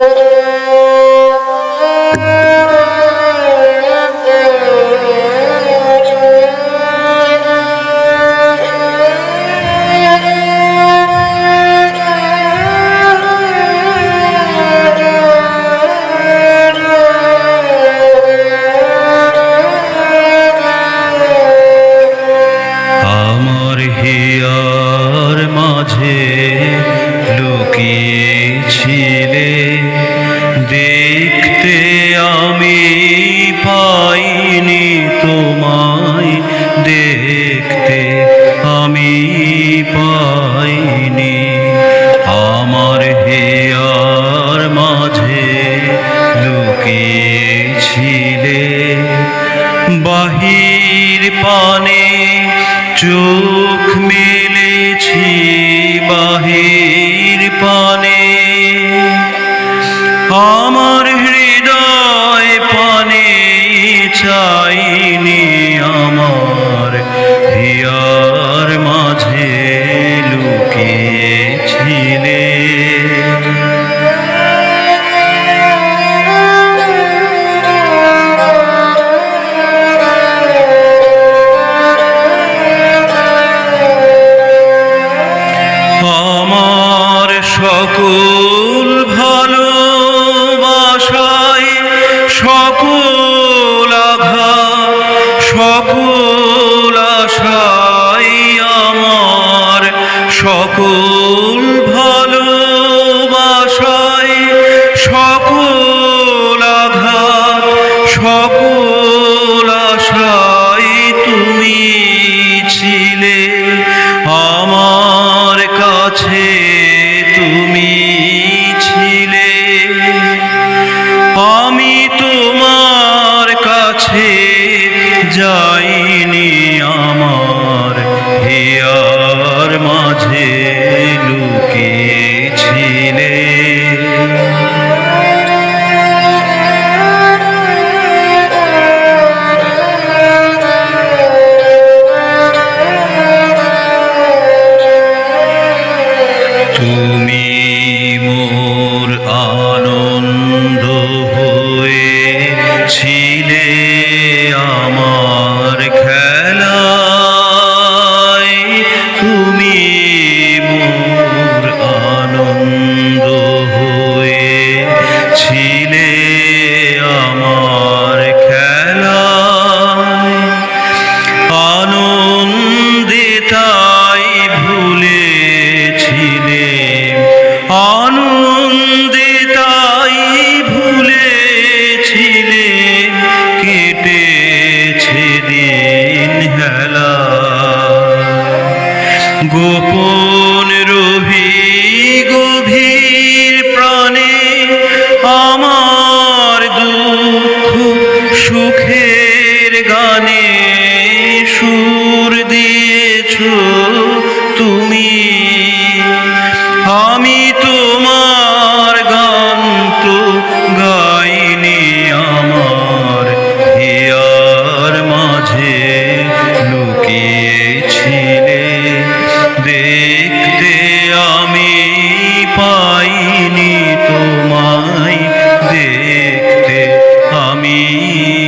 আমার পানে চোখ মেলেছি বাহির পানে। আমার হৃদয় পানে চাইনি আমার হিয়ার মাঝে লুকিয়েছিলে সকল তুমি ছিলে। আমি তোমার কাছে যাইনি কেটেছে দিন হেলা। গোপন রবি গভীর প্রাণে আমার দুঃখ সুখের গানে সুর দিয়েছ তুমি। আমি তোমার Amém.